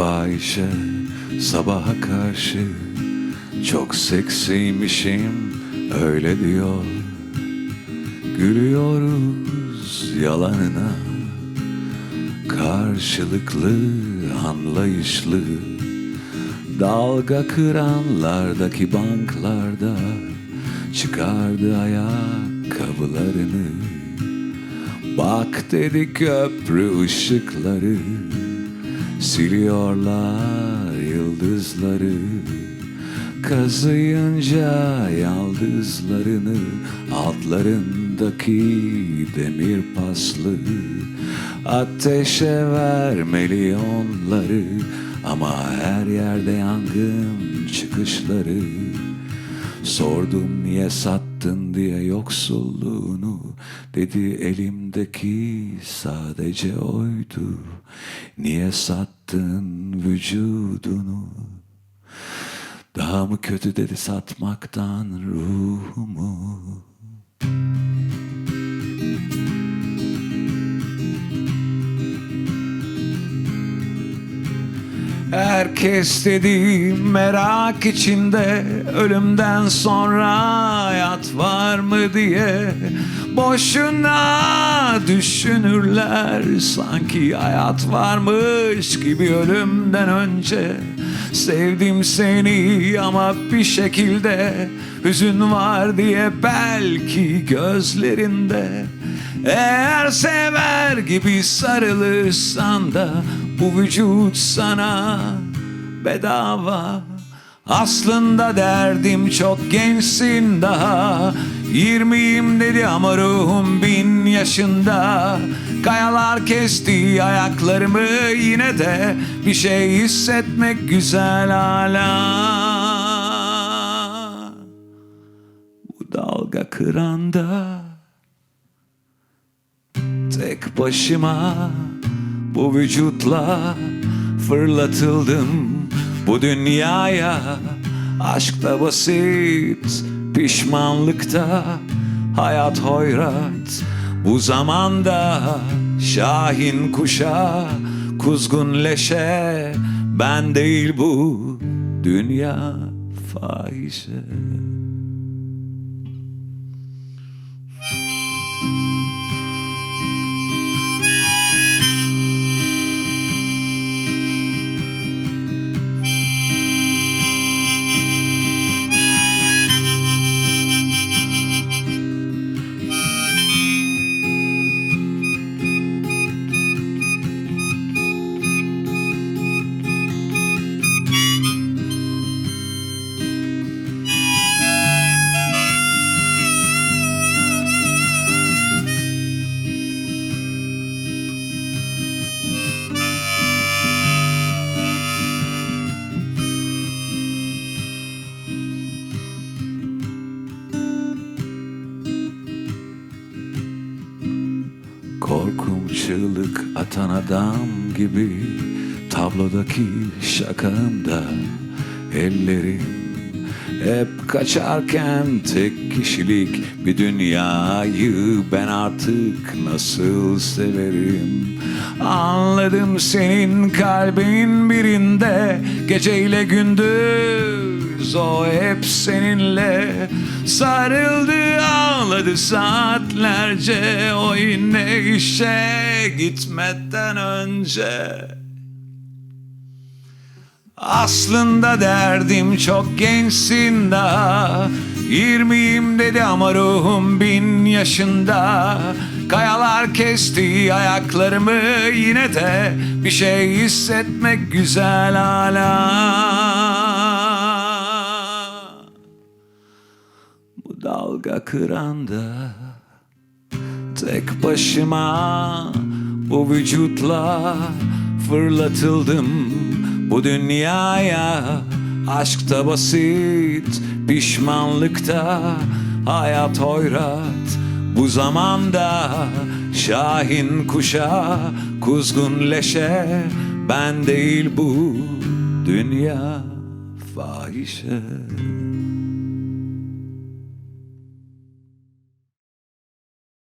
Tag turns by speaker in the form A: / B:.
A: fahişe sabaha karşı Çok seksiymişim öyle diyor. Gülüyoruz yalanına Karşılıklı anlayışlı. Dalga kıranlardaki banklarda Çıkardı ayakkabılarını. Bak dedi köprü ışıkları Siliyorlar yıldızları Kazıyınca yaldızlarını Altlarındaki demir paslı Ateşe vermeli onları Ama her yerde yangın çıkışları Sordum niye sattın? diye yoksulluğunu. Dedi elimdeki sadece oydu. Niye sattın vücudunu? Daha mı kötü? dedi satmaktan ruhumu Herkes dedi merak içinde Ölümden sonra hayat var mı diye Boşuna düşünürler. Sanki hayat varmış gibi ölümden önce Sevdim seni ama bir şekilde Hüzün var diye belki gözlerinde. Eğer sever gibi sarılırsan da Bu vücut sana bedava. Aslında derdim çok gençsin daha. Yirmiyim dedi ama ruhum bin yaşında. Kayalar kesti ayaklarımı yine de. Bir şey hissetmek güzel hala. Bu dalga kıranda Tek başıma bu vücutla fırlatıldım bu dünyaya Aşkta basit, pişmanlıkta hayat hoyrat. Bu zamanda şahin kuşa, kuzgun leşe Ben değil bu dünya fahişe çığlık atan adam gibi Tablodaki şakağımda Ellerim hep kaçarken tek kişilik bir dünyayı ben artık nasıl severim? Anladım senin kalbin birinde geceyle gündüz o hep seninle. Sarıldı ağladı saatlerce. O yine işe gitmeden önce. Aslında derdim çok gençsin daha Yirmiyim dedi ama ruhum bin yaşında. Kayalar kesti ayaklarımı yine de Bir şey hissetmek güzel hala dalga kıranda Tek başıma bu vücutla fırlatıldım. Bu dünyaya Aşkta basit, pişmanlıkta hayat hoyrat. Bu zamanda şahin kuşa, kuzgun leşe Ben değil bu dünya fahişe